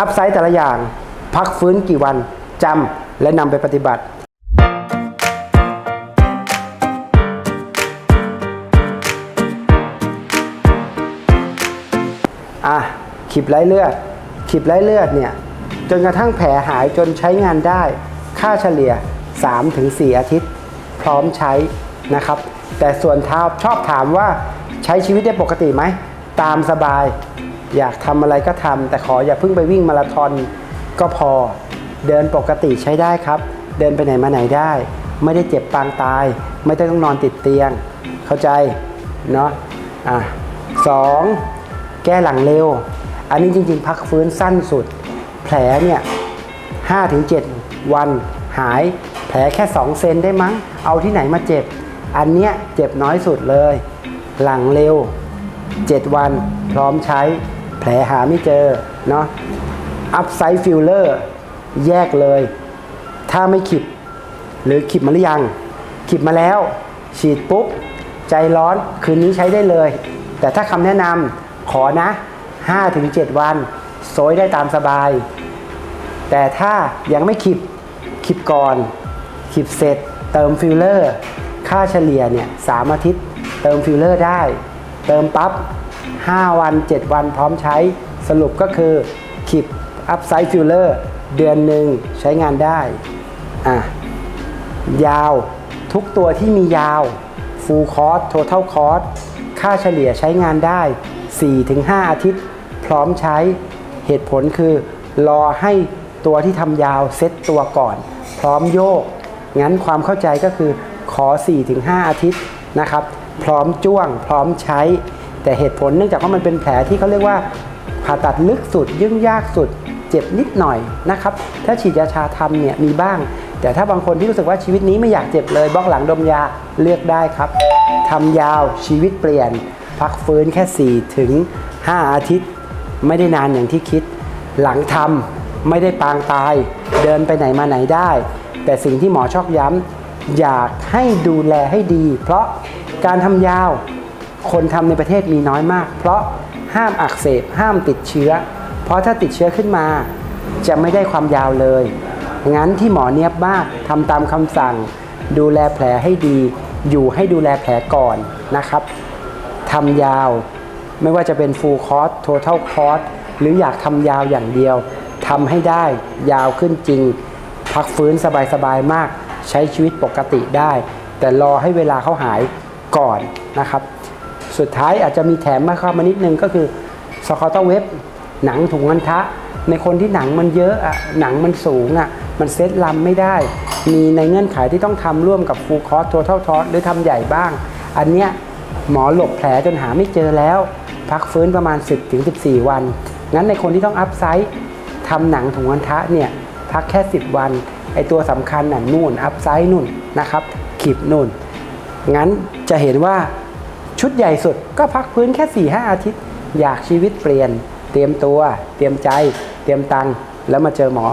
อัพไซต์แต่ละอย่าง พักฟื้นกี่วันจำและนำไปปฏิบัติอะขีบไร้เลือดขีบไร้เลือดเนี่ยจนกระทั่งแผลหายจนใช้งานได้ ค่าเฉลี่ย 3-4 อาทิตย์ พร้อมใช้นะครับ แต่ส่วนเท้าชอบถามว่าใช้ชีวิตได้ปกติไหม ตามสบาย อยากทำอะไรก็ทำแต่ขออย่าเพิ่งไปวิ่งมาราธอนก็พอ เดินปกติใช้ได้ครับ เดินไปไหนมาไหนได้ ไม่ได้เจ็บปางตาย ไม่ได้ต้องนอนติดเตียง เข้าใจเนาะอะสองแก้หลังเร็ว อันนี้จริง ๆ พักฟื้นสั้นสุด แผลเนี่ย5-7วันหายแผลแค่ 2 เซนได้มั้ง เอาที่ไหนมาเจ็บ อันเนี้ยเจ็บน้อยสุดเลย หลังเร็ว 7 วันพร้อมใช้ แผลหาไม่เจอเนาะอัพไซด์ฟิลเลอร์แยกเลย ถ้าไม่ขิบหรือขิบมาหรือยังขิบมาแล้ว ฉีดปุ๊บ ใจร้อนคืนนี้ใช้ได้เลย แต่ถ้าคำแนะนำขอนะ 5-7 วันโซยได้ตามสบาย แต่ถ้ายังไม่ขิบขิบก่อนขิบเสร็จ เติมฟิลเลอร์ ค่าเฉลี่ยเนี่ยสามอาทิตย์ เติมฟิลเลอร์ได้ เติมปั๊บ 5 วัน 7 วันพร้อมใช้สรุปก็คือขิบอัพไซด์ฟิลเลอร์เดือนหนึ่งใช้งานได้อะยาวทุกตัวที่มียาว full course total course ค่าเฉลี่ยใช้งานได้ 4-5 อาทิตย์ พร้อมใช้เหตุผลคือ รอให้ตัวที่ทำยาวเซ็ตตัวก่อน พร้อมโยก งั้นความเข้าใจก็คือขอ 4-5 อาทิตย์นะครับ พร้อมจ้วง พร้อมใช้ แต่เหตุผลเนื่องจากว่ามันเป็นแผลที่เขาเรียกว่าผ่าตัดลึกสุดยุ่งยากสุด เจ็บนิดหน่อยนะครับถ้าฉีดยาชาทำเนี่ยมีบ้าง แต่ถ้าบางคนที่รู้สึกว่าชีวิตนี้ไม่อยากเจ็บเลยบล็อกหลังดมยาเลือกได้ครับทำยาวชีวิตเปลี่ยน พักฟื้นแค่4ถึง5อาทิตย์ ไม่ได้นานอย่างที่คิด หลังทำไม่ได้ปางตาย เดินไปไหนมาไหนได้ แต่สิ่งที่หมอชอกย้ำอยากให้ดูแลให้ดี เพราะการทำยาว คนทำในประเทศมีน้อยมาก เพราะห้ามอักเสบห้ามติดเชื้อ เพราะถ้าติดเชื้อขึ้นมา จะไม่ได้ความยาวเลยงั้นที่หมอเนียบมากทำตามคำสั่ง ดูแลแผลให้ดี อยู่ให้ดูแลแผลก่อนนะครับทำยาวไม่ว่าจะเป็น full course total course หรืออยากทำยาวอย่างเดียวทำให้ได้ยาวขึ้นจริง พักฟื้นสบายๆมาก ใช้ชีวิตปกติได้ แต่รอให้เวลาเขาหายก่อนนะครับ สุดท้ายอาจจะมีแถมมาเข้ามานิดนึงก็คือสคอตเว็บหนังถุงอันทะ ในคนที่หนังมันเยอะอะหนังมันสูงอะมันเซตลำไม่ได้ มีในเงื่อนไขที่ต้องทำร่วมกับฟูลคอร์สทัวเท่าทอสหรือทำใหญ่บ้าง อันเนี้ยหมอหลบแผลจนหาไม่เจอแล้ว พักฟื้นประมาณ 10-14 วัน งั้นในคนที่ต้องอัพไซต์ทำหนังถุงอันทะเนี่ยพักแค่ 10 วัน ไอตัวสำคัญน่ะนู่นอัพไซต์นู่นนะครับขีบนู่น งั้นจะเห็นว่า ชุดใหญ่สุดก็พักพื้นแค่4 5อาทิตย์ อยากชีวิตเปลี่ยน เตรียมตัว เตรียมใจ เตรียมตังค์แล้วมาเจอหมอ